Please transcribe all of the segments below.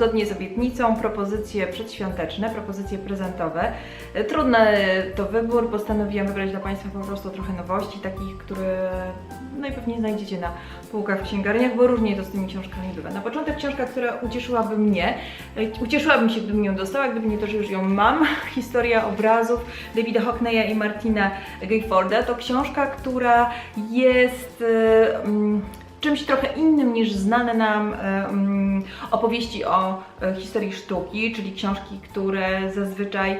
zgodnie z obietnicą propozycje przedświąteczne, propozycje prezentowe. E, Trudny to wybór, postanowiłam wybrać dla Państwa po prostu trochę nowości, takich, które najpewniej znajdziecie na półkach w księgarniach, bo różnie to z tymi książkami bywa. Na początek książka, która ucieszyłaby mnie, e, ucieszyłabym się, gdybym ją dostała, gdyby nie to, że już ją mam. Historia obrazów Davida Hockneya i Martina Gayforda to książka, która jest e, mm, czymś trochę innym niż znane nam e, mm, opowieści o e, historii sztuki, czyli książki, które zazwyczaj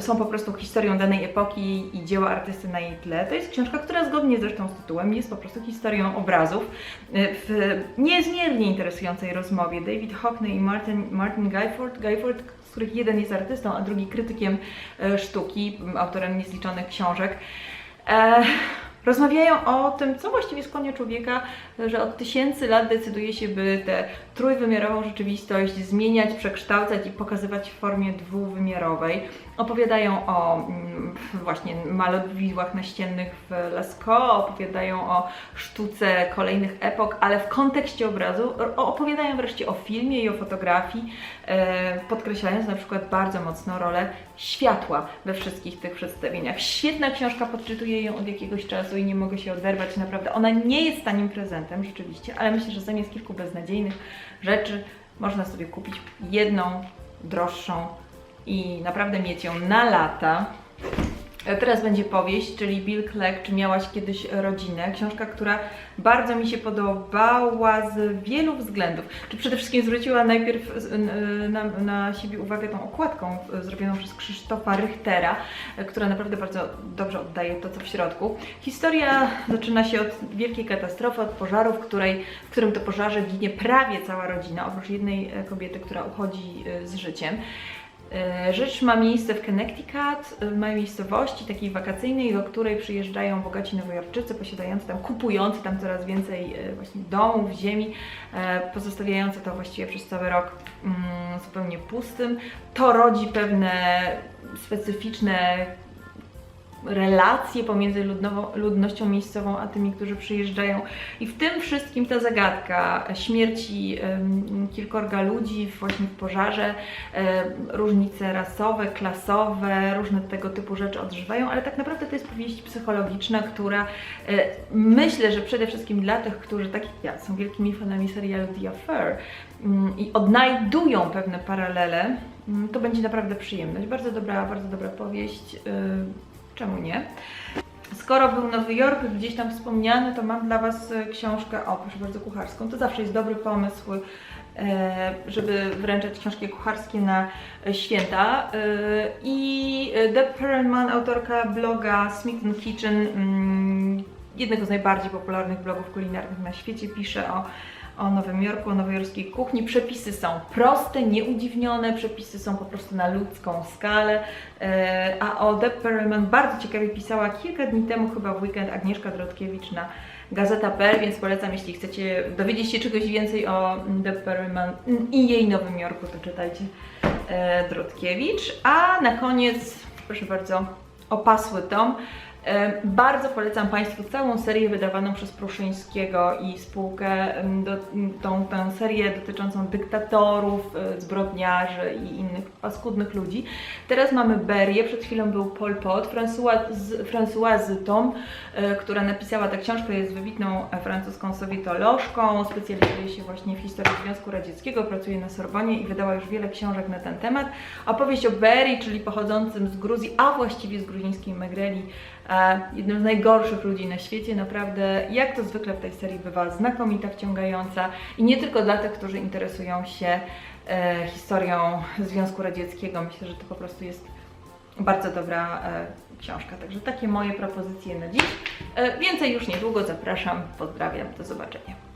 są po prostu historią danej epoki i dzieła artysty na jej tle. To jest książka, która zgodnie zresztą z tytułem jest po prostu historią obrazów. E, W niezmiernie interesującej rozmowie David Hockney i Martin, Martin Gayford, Gayford, z których jeden jest artystą, a drugi krytykiem sztuki, autorem niezliczonych książek. Rozmawiają o tym, co właściwie skłania człowieka, że od tysięcy lat decyduje się, by tę trójwymiarową rzeczywistość zmieniać, przekształcać i pokazywać w formie dwuwymiarowej. Opowiadają o mm, właśnie malowidłach naściennych w Lascaux, opowiadają o sztuce kolejnych epok, ale w kontekście obrazu opowiadają wreszcie o filmie i o fotografii, e, podkreślając na przykład bardzo mocno rolę światła we wszystkich tych przedstawieniach. Świetna książka, podczytuję ją od jakiegoś czasu i nie mogę się oderwać, naprawdę. Ona nie jest tanim prezentem, rzeczywiście, ale myślę, że zamiast kilku beznadziejnych rzeczy można sobie kupić jedną droższą i naprawdę mieć ją na lata. E, Teraz będzie powieść, czyli Bill Clegg, czy miałaś kiedyś rodzinę? Książka, która bardzo mi się podobała z wielu względów. Czy przede wszystkim zwróciła najpierw n- na, na siebie uwagę tą okładką e, zrobioną przez Krzysztofa Richtera, e, która naprawdę bardzo dobrze oddaje to, co w środku. Historia zaczyna się od wielkiej katastrofy, od pożaru, w, której, w którym to pożarze ginie prawie cała rodzina, oprócz jednej e, kobiety, która uchodzi e, z życiem. E, Rzecz ma miejsce w Connecticut, w małej miejscowości takiej wakacyjnej, do której przyjeżdżają bogaci nowojorczycy, posiadający tam, kupujący tam coraz więcej e, właśnie domów, ziemi, e, pozostawiający to właściwie przez cały rok mm, zupełnie pustym. To rodzi pewne specyficzne relacje pomiędzy ludnością miejscową a tymi, którzy przyjeżdżają. I w tym wszystkim ta zagadka śmierci em, kilkorga ludzi właśnie w pożarze, em, różnice rasowe, klasowe, różne tego typu rzeczy odżywają, ale tak naprawdę to jest powieść psychologiczna, która e, myślę, że przede wszystkim dla tych, którzy tak jak ja są wielkimi fanami serialu The Affair mm, i odnajdują pewne paralele, mm, to będzie naprawdę przyjemność. Bardzo dobra, bardzo dobra powieść. Czemu nie? Skoro był Nowy Jork gdzieś tam wspomniany, to mam dla Was e, książkę, o proszę bardzo, kucharską. To zawsze jest dobry pomysł, e, żeby wręczać książki kucharskie na święta. E, I e, Deb Perelman, autorka bloga Smithson Kitchen, mm, jednego z najbardziej popularnych blogów kulinarnych na świecie, pisze o o Nowym Jorku, o nowojorskiej kuchni. Przepisy są proste, nieudziwnione, przepisy są po prostu na ludzką skalę. E, A o Deb bardzo ciekawie pisała kilka dni temu, chyba w weekend, Agnieszka Drodkiewicz na Gazeta.pl, więc polecam, jeśli chcecie dowiedzieć się czegoś więcej o Deb i jej Nowym Jorku, to czytajcie e, Drodkiewicz. A na koniec, proszę bardzo, opasły tom. Bardzo polecam Państwu całą serię wydawaną przez Pruszyńskiego i spółkę, do, tą, serię dotyczącą dyktatorów, e, zbrodniarzy i innych paskudnych ludzi. Teraz mamy Berię, przed chwilą był Pol Pot, François- Françoise Tom, e, która napisała tę książkę, jest wybitną e, francuską sowietolożką, specjalizuje się właśnie w historii Związku Radzieckiego, pracuje na Sorbonie i wydała już wiele książek na ten temat. Opowieść o Berii, czyli pochodzącym z Gruzji, a właściwie z gruzińskiej Megreli, jednym z najgorszych ludzi na świecie. Naprawdę, jak to zwykle w tej serii bywa, znakomita, wciągająca i nie tylko dla tych, którzy interesują się e, historią Związku Radzieckiego. Myślę, że to po prostu jest bardzo dobra e, książka. Także takie moje propozycje na dziś. E, więcej już niedługo zapraszam. Pozdrawiam. Do zobaczenia.